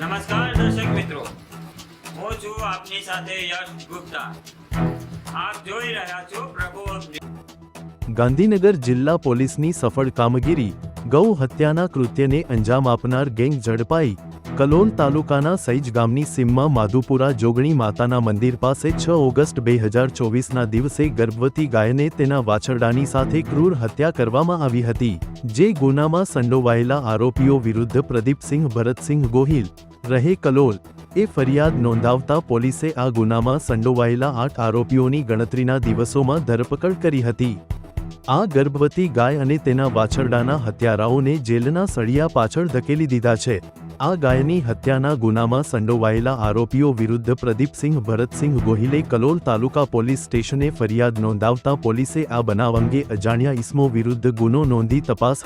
નમસ્કાર દર્શક મિત્રો. હું છું આપની સાથે યશ ગુપ્તા. આપ જોઈ રહ્યા છો પ્રભુ ગાંધીનગર જિલ્લા પોલીસની સફળ કામગીરી ગૌ હત્યાના કૃત્યને અંજામ આપનાર ગેંગ ઝડપાઈ કલોલ તાલુકાના સૈજ ગામની સીમમાં માધુપુરા જોગણી માતાના મંદિર પાસે છ ઓગસ્ટ બે હજાર ચોવીસના દિવસે ગર્ભવતી ગાયને તેના વાછરડાની સાથે ક્રૂર હત્યા કરવામાં આવી હતી, જે ગુનામાં સંડોવાયેલા આરોપીઓ વિરુદ્ધ પ્રદીપસિંહ ભરતસિંહ ગોહિલ, રહે કલોલ, એ ફરિયાદ નોંધાવતા પોલીસે આ ગુનામાં સંડોવાયેલા આઠ આરોપીઓની ગણતરીના દિવસોમાં ધરપકડ કરી હતી. આ ગર્ભવતી ગાય અને તેના વાછરડાના હત્યારાઓને જેલના સળિયા પાછળ ધકેલી દીધા છે. આ ગાયની હત્યાના ગુનામાં સંડોવાયેલા આરોપીઓ વિરુદ્ધ પ્રદીપસિંહ ભરતસિંહ ગોહિલે કલોલ તાલુકા પોલીસ સ્ટેશને ફરિયાદ નોંધાવતા પોલીસે આ બનાવ અંગે અજાણ્યા ઇસમો વિરુદ્ધ ગુનો નોંધી તપાસ